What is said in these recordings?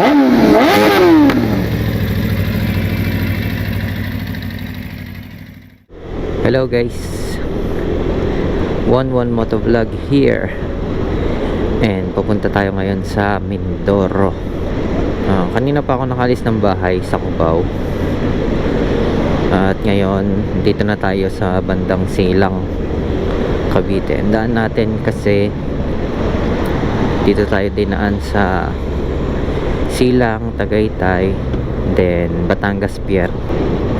Hello guys. 11 Motovlog here. And pupunta tayo ngayon sa Mindoro. Ah, Kanina pa ako nakalis ng bahay sa Cubao. At ngayon dito na tayo sa bandang Silang Cavite. Ang daan natin kasi Dito tayo dinaan sa Silang, Tagaytay Then Batangas Pier.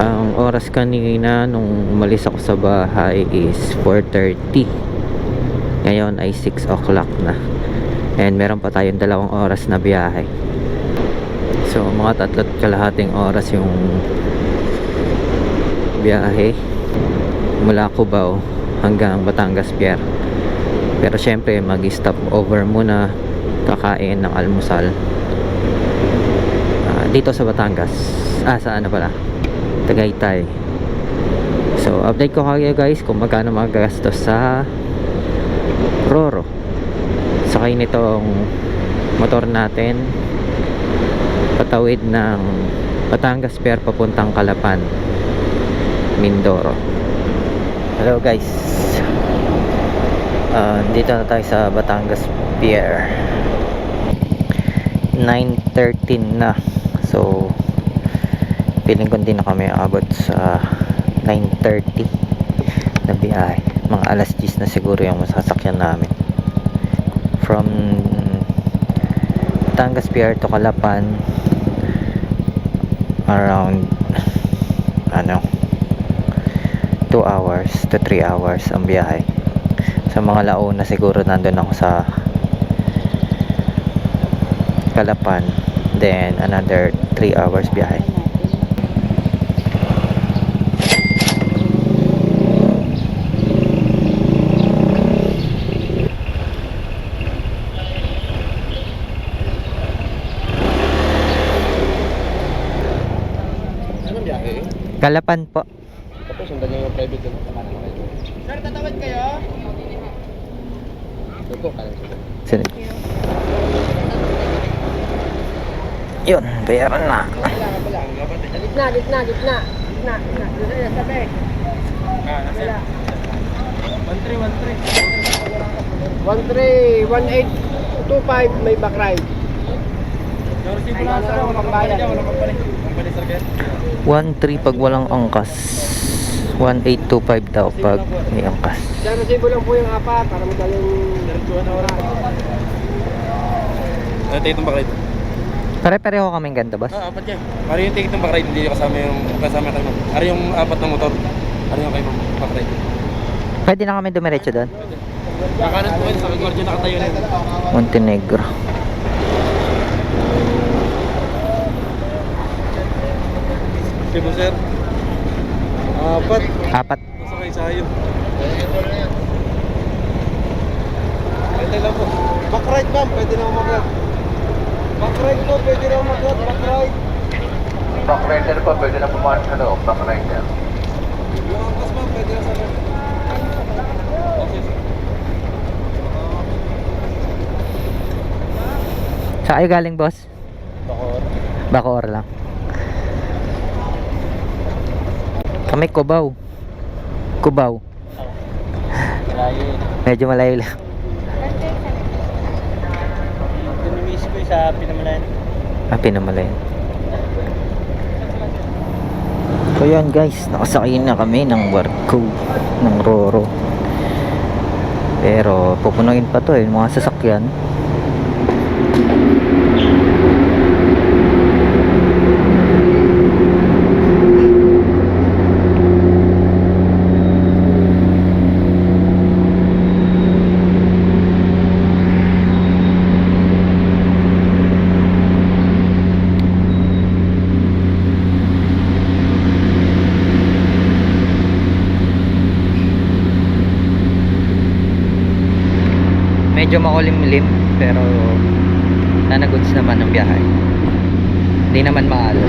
Ang oras kanina nung umalis ako sa bahay is 4.30 ngayon ay 6 o'clock na. And meron pa tayong dalawang oras na biyahe. So mga tatlo't kalahating oras yung biyahe mula Cubao hanggang Batangas Pier. Pero syempre mag stop over muna kakain ng almusal dito sa Batangas. Ah sa ano pala? Tagaytay. So update ko kayo guys kung magkano magagastos sa Roro. Sakay nitong motor natin. Patawid ng Batangas Pier papuntang Kalapan Mindoro. Hello guys. Ah, dito na tayo sa Batangas Pier. 9.13 na so feeling ko hindi na kami abot sa 9.30 na biyahe. Mga alas 10 na siguro yung masasakyan namin. From Batangas Pier to Calapan around ano 2 hours to 3 hours ang biyahe. Sa mga launa siguro nandun ako sa Calapan then another 3 hours biyahe? Kalapan po Tapos sundan niyo yung private doon. Sir, tatawid kayo? Ito, kaya siya. Sige. Yun, bayaran na. Gitna, gitna, gitna. Gitna, gitna. Doon sa tabi. Ah, nasa? 13, 1825 may back ride. Na, kaya? 1.3 pag walang angkas. 1825 daw pag may angkas. Diyan resibo lang po yung apat para madaling Diretsuhan na oras. Ano ticket ng bakride? Pare-pareho kaming ganda, boss. Ah, apat yan. Ano yung ticket ng bakride? Hindi kasama yung kasama kayo. Ano yung apat na motor? Ano yung kayo bakride? Pwede na kami dumiretso doon. Kakanan po kayo sa guardian nakatayo na yun. Montenegro. Okay po, sir. Apat. Apat. Nasa kayo sayo. Pwede lang po. Backride ma'am, pwede na mag-ride. Backride po, pwede na mag-ride. Backride. Backrider po, pwede na pumasok sa loob, backrider. Angkas ma'am, pwede na sa sir. Saan kayo galing, boss? Bakor. Bacoor lang. Kami Cubao. Cubao. Malayo. Medyo malayo lang. Dinimiss ko yung sa pinamalayan. Ah, pinamalayan. So yan guys, nakasakay na kami ng barko ng Roro. Pero pupunuin pa to eh, mga sasakyan. Medyo makulimlim pero nanagods naman ang biyahe. Hindi naman maalo.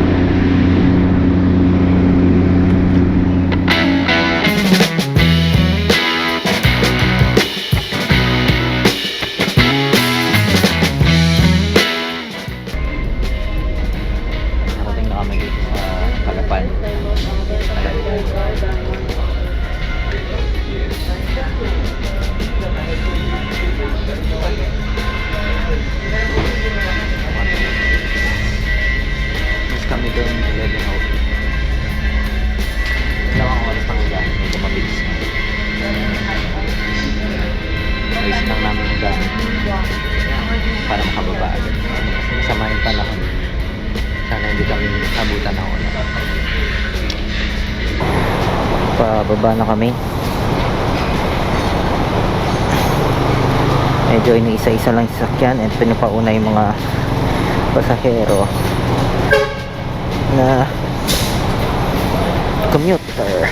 Pababa na kami. Medyo iniisa-isa lang yung sasakyan at pinupauna yung mga pasahero na commuter.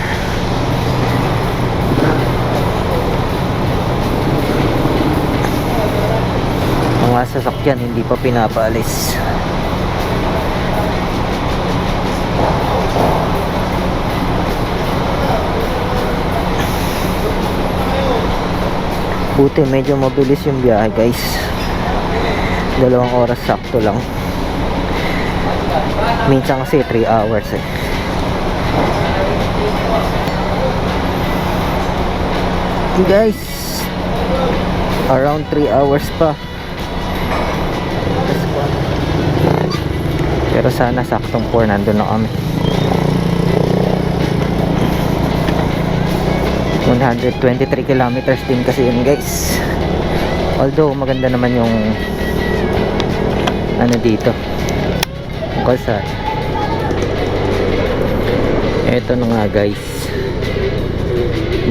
Mga sasakyan hindi pa pinapaalis. Buti medyo mabilis yung biyahe guys. Dalawang oras sakto lang. Minsan kasi 3 hours eh. Guys, around 3 hours pa. Pero sana saktong 4 nandun na kami. 123 kilometers din kasi yun guys. Although maganda naman yung ano dito. Yung kalsada. Eto na nga guys.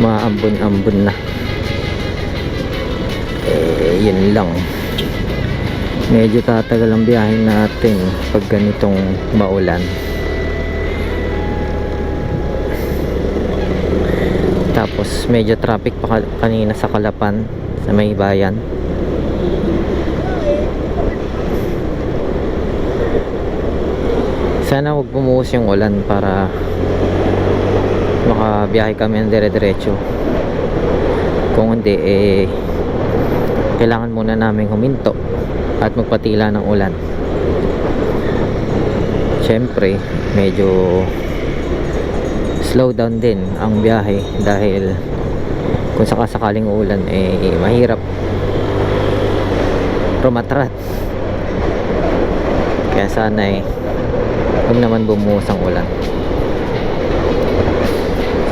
Maambon-ambon na. Eh, yun lang. Medyo tatagal ang biyahe natin pag ganitong maulan. Tapos medyo traffic pa ka- kanina sa Kalapan sa may bayan. Sana huwag bumuhos yung ulan para makabiyahe kami ng dire-diretso. Kung hindi eh kailangan muna namin huminto at magpatila ng ulan. Siyempre, medyo slow down din ang biyahe dahil kung sakasakaling ulan eh mahirap rumatrat. Kaya sana eh huwag naman bumuhos ang ulan.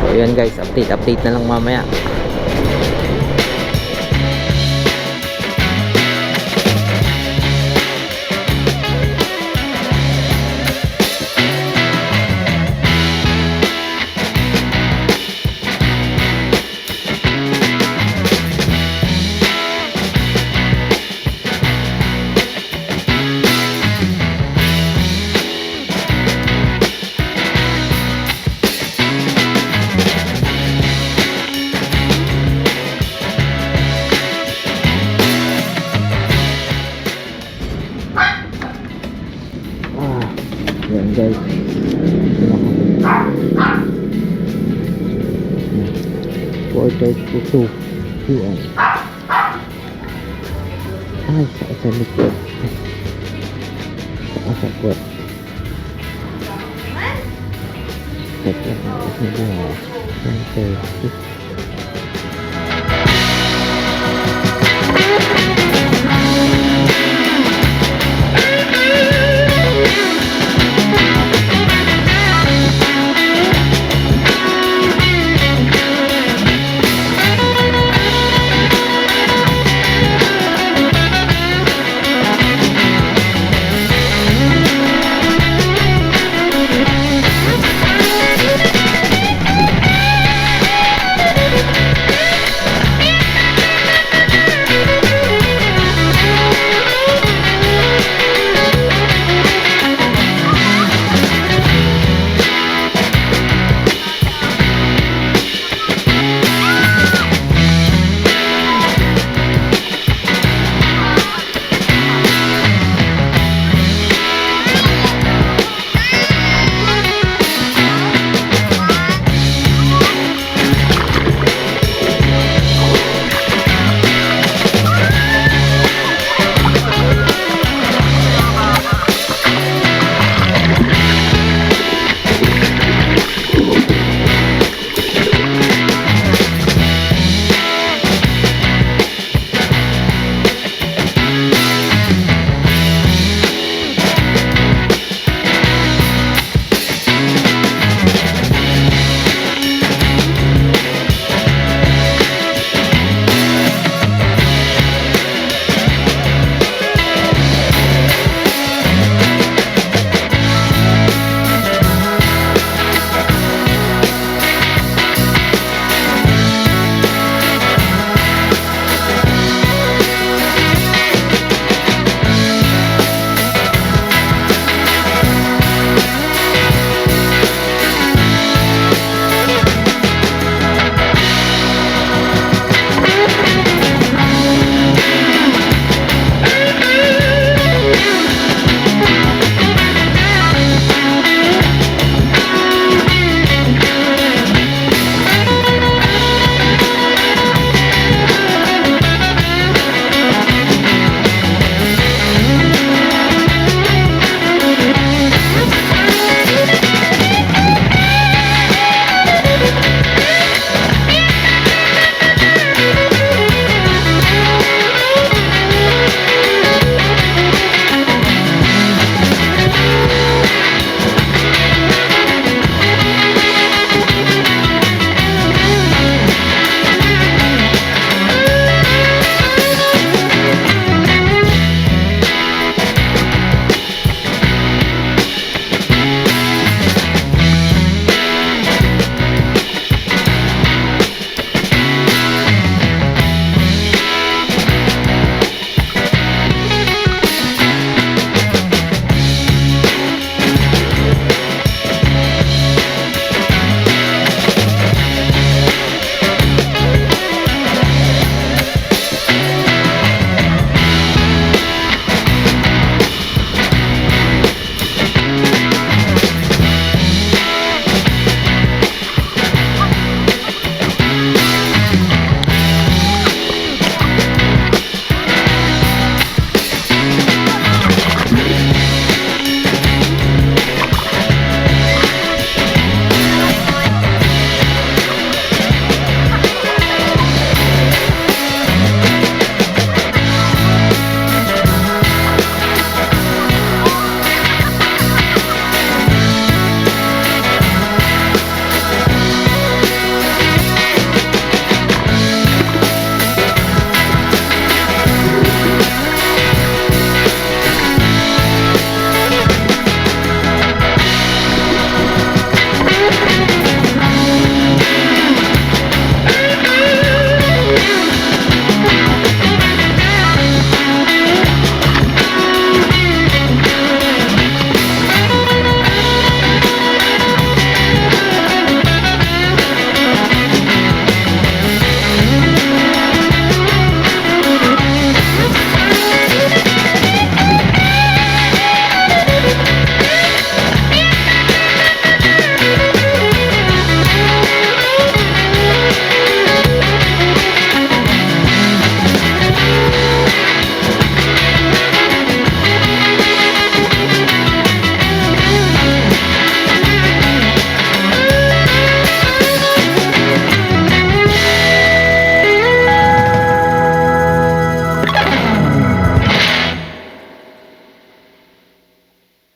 So yun guys. Update update na lang mamaya ถูกเพื่อนอ้าวใส่ใไม่กดเอาใส่กดเสร็จแล้วไม่ได้ต้องเจอ